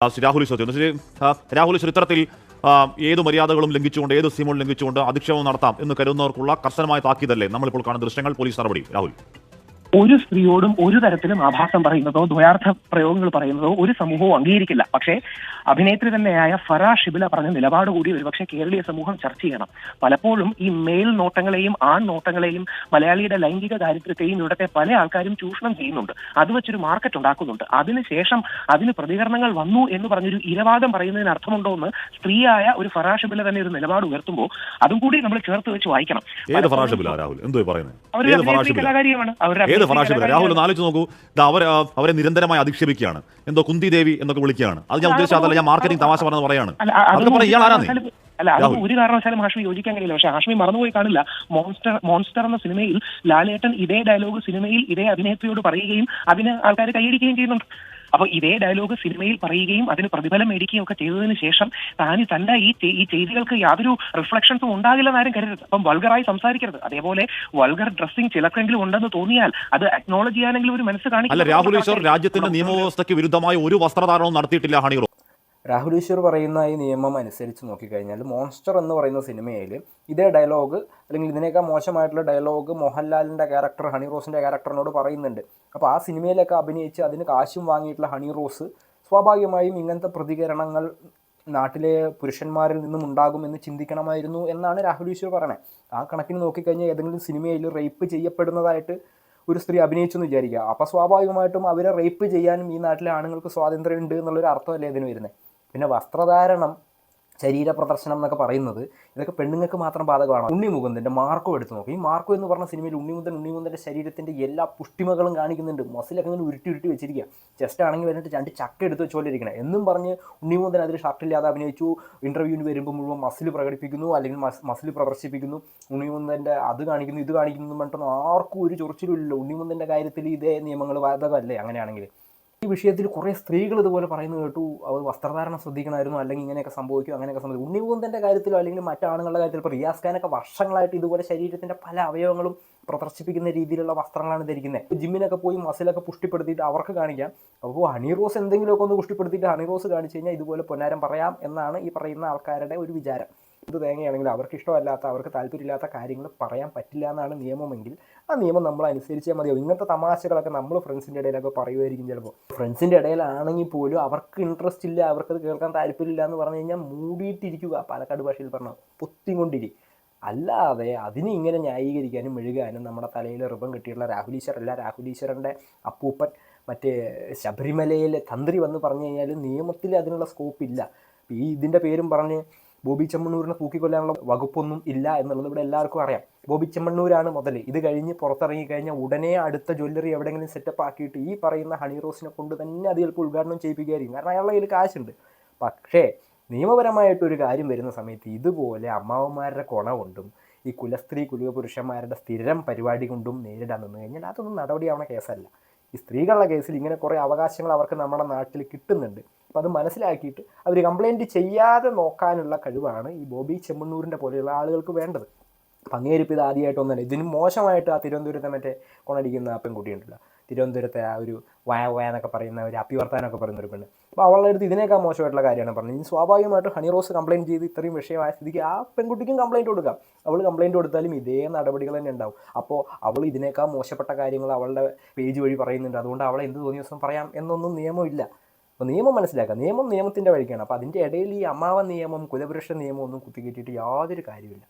രാഹുൽ ഈശ്വർ ആ, രാഹുൽ ഈശ്വർ ഇത്തരത്തിൽ ഏത് മര്യാദകളും ലംഘിച്ചുകൊണ്ട് ഏത് സീമോളും ലംഘിച്ചുകൊണ്ട് അധിക്ഷേപം നടത്താം എന്ന് കരുതുന്നവർക്കുള്ള കർശനമായ താക്കീതല്ലേ നമ്മളിപ്പോൾ കാണുന്ന ദൃശ്യങ്ങൾ പോലീസ് നടപടി. രാഹുൽ. ഒരു സ്ത്രീയോടും ഒരു തരത്തിലും ആഭാസം പറയുന്നതോ ദ്വയാർത്ഥ പ്രയോഗങ്ങൾ പറയുന്നതോ ഒരു സമൂഹവും അംഗീകരിക്കില്ല. പക്ഷേ അഭിനേത്രി തന്നെയായ ഫറാ ഷിബില പറഞ്ഞ നിലപാട് കൂടി ഒരുപക്ഷെ കേരളീയ സമൂഹം ചർച്ച ചെയ്യണം. പലപ്പോഴും ഈ മേൽ നോട്ടങ്ങളെയും ആൺ നോട്ടങ്ങളെയും മലയാളിയുടെ ലൈംഗിക ദാരിദ്ര്യത്തെയും ഇവിടുത്തെ പല ആൾക്കാരും ചൂഷണം ചെയ്യുന്നുണ്ട്. അത് വെച്ചൊരു മാർക്കറ്റ് ഉണ്ടാക്കുന്നുണ്ട്. അതിനുശേഷം അതിന് പ്രതികരണങ്ങൾ വന്നു എന്ന് പറഞ്ഞൊരു ഇരവാദം പറയുന്നതിന് അർത്ഥമുണ്ടോ എന്ന് സ്ത്രീയായ ഒരു ഫറാ ഷിബില തന്നെ ഒരു നിലപാട് ഉയർത്തുമ്പോൾ അതും കൂടി നമ്മൾ ചേർത്ത് വെച്ച് വായിക്കണം. അഭിനേത്രി കലാകാരിയാണ് അവരുടെ അഭിനേത്രി ഫറാഷിബില രാഹുൽ ഒന്ന് ആലോചിച്ച് നോക്കൂ. ഇത് അവർ അവരെ നിരന്തരമായി അധിക്ഷേപിക്കുകയാണ്. എന്തോ കുന്തി ദേവി എന്നൊക്കെ വിളിക്കുകയാണ്. അത് ഞാൻ ഉദ്ദേശിച്ച അതല്ല ഞാൻ മാർക്കറ്റിംഗ് തമാശ പറഞ്ഞത് പറയാണ്. അതൊക്കെ പറയും ഇയാൾ ആരാന്നേ? അല്ല അത് ഒരു കാരണവശാലും ഹാഷ്മി യോജിക്കാൻ കഴിയില്ല. പക്ഷെ ഹാഷ്മി മറന്നുപോയി കാണില്ല. മോൺസ്റ്റർ മോൺസ്റ്റർ എന്ന സിനിമയിൽ ലാലേട്ടൻ ഇതേ ഡയലോഗ് സിനിമയിൽ ഇതേ അഭിനേത്രിയോട് പറയുകയും അതിന് ആൾക്കാർ കൈയടിക്കുകയും ചെയ്യുന്നുണ്ട്. അപ്പൊ ഇതേ ഡയലോഗ് സിനിമയിൽ പറയുകയും അതിന് പ്രതിഫലം മേടിക്കുകയും ഒക്കെ ചെയ്തതിന് ശേഷം താൻ തന്റെ ഈ ഈ ചെയ്തികൾക്ക് യാതൊരു റിഫ്ലക്ഷൻസും ഉണ്ടാകില്ലെന്ന് ആരും കരുതരുത്. അപ്പം വൾഗറായി സംസാരിക്കരുത്. അതേപോലെ വൾഗർ ഡ്രസ്സിംഗ് ചിലർക്കെങ്കിലും ഉണ്ടെന്ന് തോന്നിയാൽ അത് അക്നോളജ് ചെയ്യാനെങ്കിലും ഒരു മനസ്സ് അല്ല കാണിക്കണം രാഹുൽ ഈശ്വർ രാജ്യത്തിന്റെ നിയമവ്യവസ്ഥയ്ക്ക് വിരുദ്ധമായ ഒരു വസ്ത്രധാരണവും നടത്തിയിട്ടില്ല ഹണി രാഹുൽ ഈശ്വർ പറയുന്ന ഈ നിയമം അനുസരിച്ച് നോക്കിക്കഴിഞ്ഞാൽ മോൺസ്റ്റർ എന്ന് പറയുന്ന സിനിമയിൽ ഇതേ ഡയലോഗ് അല്ലെങ്കിൽ ഇതിനേക്കാൾ മോശമായിട്ടുള്ള ഡയലോഗ് മോഹൻലാലിന്റെ ക്യാരക്ടർ ഹണി റോസിന്റെ ക്യാരക്ടറിനോട് പറയുന്നുണ്ട്. അപ്പോൾ ആ സിനിമയിലൊക്കെ അഭിനയിച്ച് അതിന് കാശും വാങ്ങിയിട്ടുള്ള ഹണി റോസ് സ്വാഭാവികമായും ഇങ്ങനത്തെ പ്രതികരണങ്ങൾ നാട്ടിലെ പുരുഷന്മാരിൽ നിന്നും ഉണ്ടാകുമെന്ന് ചിന്തിക്കണമായിരുന്നു എന്നാണ് രാഹുൽ ഈശ്വർ പറയണേ. ആ കണക്കിന് നോക്കിക്കഴിഞ്ഞാൽ ഏതെങ്കിലും സിനിമയിൽ റേപ്പ് ചെയ്യപ്പെടുന്നതായിട്ട് ഒരു സ്ത്രീ അഭിനയിച്ചു എന്ന് വിചാരിക്കുക. അപ്പോൾ സ്വാഭാവികമായിട്ടും അവരെ റേപ്പ് ചെയ്യാനും ഈ നാട്ടിലെ ആണുങ്ങൾക്ക് സ്വാതന്ത്ര്യം ഉണ്ട് എന്നുള്ളൊരു അർത്ഥമല്ലേ ഇതിന് വരുന്നത്? പിന്നെ വസ്ത്രധാരണം ശരീര പ്രദർശനം എന്നൊക്കെ പറയുന്നത് ഇതൊക്കെ പെണ്ണുങ്ങൾക്ക് മാത്രം ബാധകമാണ്. ഉണ്ണി മുകുന്ദന്റെ മാർക്കോ എടുത്ത് നോക്കും. ഈ മാർക്കോ എന്ന് പറഞ്ഞ സിനിമയിൽ ഉണ്ണിമുന്തൻ ഉണ്ണിമുന്തന്റെ ശരീരത്തിന്റെ എല്ലാ പുഷ്ടിമകളും കാണിക്കുന്നുണ്ട്. മസിലൊക്കെ ഇങ്ങനെ ഉരുട്ടി ഉരുട്ടി വെച്ചിരിക്കുക ചെസ്റ്റ് ആണെങ്കിൽ വന്നിട്ട് രണ്ട് ചക്ക എടുത്ത് വെച്ചുകൊണ്ടിരിക്കണം. എന്നും പറഞ്ഞ് ഉണ്ണിമുന്തൻ അതിൽ ഷർട്ടില്ലാതെ അഭിനയിച്ചു. ഇന്റർവ്യൂവിന് വരുമ്പോൾ മുഴുവൻ മസിൽ പ്രകടിപ്പിക്കുന്നു അല്ലെങ്കിൽ മസിൽ പ്രദർശിപ്പിക്കുന്നു. ഉണ്ണിമുന്തന്റെ അത് കാണിക്കുന്നു ഇത് കാണിക്കുന്നു എന്ന് പറഞ്ഞിട്ടൊന്നും ആർക്കും ഒരു ചൊറിച്ചിലും ഉണ്ണിമുന്തന്റെ കാര്യത്തിൽ ഇതേ നിയമങ്ങൾ ബാധകമല്ലേ? അങ്ങനെയാണെങ്കിൽ. ഈ വിഷയത്തിൽ കുറേ സ്ത്രീകൾ ഇതുപോലെ പറയുന്നത് കേട്ടു. അവർ വസ്ത്രധാരണം ശ്രദ്ധിക്കണമായിരുന്നു. അല്ലെങ്കിൽ ഇങ്ങനെയൊക്കെ സംഭവിക്കും അങ്ങനെയൊക്കെ സംഭവിക്കും. ഉണ്ണിമുന്തന്റെ കാര്യത്തിലോ അല്ലെങ്കിൽ മറ്റാണുങ്ങളുടെ കാര്യത്തിൽ ഇപ്പോൾ റിയാസ് ഖാനൊക്കെ വർഷങ്ങളായിട്ട് ഇതുപോലെ ശരീരത്തിന്റെ പല അവയവങ്ങളും പ്രദർശിപ്പിക്കുന്ന രീതിയിലുള്ള വസ്ത്രങ്ങളാണ് ധരിക്കുന്നത് ജിമ്മിനൊക്കെ പോയി മസിലൊക്കെ പുഷ്ടിപ്പെടുത്തിയിട്ട് അവർക്ക് കാണിക്കാം. അപ്പോൾ ഹണി റോസ് എന്തെങ്കിലുമൊക്കെ ഒന്ന് പുഷ്ടിപ്പെടുത്തിയിട്ട് ഹണി റോസ് കാണിച്ചു കഴിഞ്ഞാൽ ഇതുപോലെ പൊന്നാരം പറയാം എന്നാണ് ഈ പറയുന്ന ആൾക്കാരുടെ ഒരു വിചാരം. ഇത് തേങ്ങയാണെങ്കിൽ അവർക്ക് ഇഷ്ടമല്ലാത്ത അവർക്ക് താല്പര്യമില്ലാത്ത കാര്യങ്ങൾ പറയാൻ പറ്റില്ല എന്നാണ് നിയമമെങ്കിൽ ആ നിയമം നമ്മൾ അനുസരിച്ചാൽ മതിയാവും ഇങ്ങനത്തെ തമാശകളൊക്കെ നമ്മൾ ഫ്രണ്ട്സിന്റെ ഇടയിലൊക്കെ പറയുമായിരിക്കും ചിലപ്പോൾ. ഫ്രണ്ട്സിന്റെ ഇടയിലാണെങ്കിൽ പോലും അവർക്ക് ഇൻട്രസ്റ്റ് ഇല്ല അവർക്കത് കേൾക്കാൻ താല്പര്യമില്ല എന്ന് പറഞ്ഞു കഴിഞ്ഞാൽ മൂടിയിട്ടിരിക്കുക പാലക്കാട് ഭാഷയിൽ പറഞ്ഞ പൊത്തിക്കൊണ്ടിരി. അല്ലാതെ അതിനെ ഇങ്ങനെ ന്യായീകരിക്കാനും മെഴുകാനും നമ്മുടെ തലയിൽ റിബൺ കിട്ടിയിട്ടുള്ള രാഹുൽ ഈശ്വറിന്റെ അപ്പൂപ്പൻ മറ്റേ ശബരിമലയിലെ തന്ത്രി വന്ന് പറഞ്ഞു കഴിഞ്ഞാൽ നിയമത്തിൽ അതിനുള്ള സ്കോപ്പ് ഇല്ല. ഈ ഇതിന്റെ പേരും പറഞ്ഞ് ബോബി ചെമ്മണ്ണൂരിനെ തൂക്കിക്കൊല്ലാനുള്ള വകുപ്പൊന്നും ഇല്ല എന്നുള്ളത് ഇവിടെ എല്ലാവർക്കും അറിയാം. ബോബി ചെമ്മണ്ണൂരാണ് മുതൽ ഇത് കഴിഞ്ഞ് പുറത്തിറങ്ങി കഴിഞ്ഞാൽ ഉടനെ അടുത്ത ജ്വല്ലറി എവിടെയെങ്കിലും സെറ്റപ്പ് ആക്കിയിട്ട് ഈ പറയുന്ന ഹണി റോസിനെ കൊണ്ട് തന്നെ അത് ചിലപ്പോൾ ഉദ്ഘാടനം ചെയ്യിപ്പിക്കുകയായിരിക്കും. കാരണം അയാളുടെ കയ്യിൽ കാശുണ്ട്. പക്ഷേ നിയമപരമായിട്ടൊരു കാര്യം വരുന്ന സമയത്ത് ഇതുപോലെ അമ്മാവന്മാരുടെ കൊണ കൊണ്ടും ഈ കുലസ്ത്രീ കുലപുരുഷന്മാരുടെ സ്ഥിരം പരിപാടി കൊണ്ടും നേരിടാൻ നിന്ന് കഴിഞ്ഞാൽ അതൊന്നും നടപടിയാവണ കേസല്ല. ഈ സ്ത്രീകളുടെ കേസിൽ ഇങ്ങനെ കുറേ അവകാശങ്ങൾ അവർക്ക് നമ്മുടെ നാട്ടിൽ കിട്ടുന്നുണ്ട്. അപ്പോൾ അത് മനസ്സിലാക്കിയിട്ട് അവർ കംപ്ലൈന്റ് ചെയ്യാതെ നോക്കാനുള്ള കഴിവാണ് ഈ ബോബി ചെമ്മണ്ണൂരിന്റെ പോലെയുള്ള ആളുകൾക്ക് വേണ്ടത്. അപ്പം അങ്ങേരിപ്പ് ഇത് ആദ്യമായിട്ടൊന്നല്ല ഇതിന് മോശമായിട്ട് ആ തിരുവനന്തപുരത്തെ മറ്റേ കൊണടിക്കുന്ന ആ പെൺകുട്ടിയുണ്ടല്ലോ. തിരുവനന്തപുരത്തെ ആ ഒരു വയ വയ എന്നൊക്കെ പറയുന്ന ഒരു അപ്പിവർത്താനൊക്കെ പറയുന്ന ഒരു പെണ്ണ് അപ്പോൾ അവളുടെ അടുത്ത് ഇതിനേക്കാൾ മോശമായിട്ടുള്ള കാര്യമാണ് പറഞ്ഞത്. ഇനി സ്വാഭാവികമായിട്ട് ഹണി റോസ് കംപ്ലയിന്റ് ചെയ്ത് ഇത്രയും വിഷയമായ സ്ഥിതിക്ക് ആ പെൺകുട്ടിക്കും കംപ്ലയിന്റ് കൊടുക്കാം. അവൾ കംപ്ലയിന്റ് കൊടുത്താലും ഇതേ നടപടികൾ തന്നെ ഉണ്ടാവും. അപ്പോൾ അവൾ ഇതിനേക്കാൾ മോശപ്പെട്ട കാര്യങ്ങൾ അവളുടെ പേജ് വഴി പറയുന്നുണ്ട്. അതുകൊണ്ട് അവളെ എന്ത് തോന്നിയ ദിവസം പറയാം എന്നൊന്നും നിയമമില്ല അപ്പോൾ നിയമം മനസ്സിലാക്കുക നിയമം നിയമത്തിന്റെ വഴിക്കാണ്. അപ്പോൾ അതിന്റെ ഇടയിൽ ഈ അമ്മാവൻ നിയമം കുലപുരുഷ നിയമം ഒന്നും കുത്തിക്കിട്ടിയിട്ട് യാതൊരു കാര്യമില്ല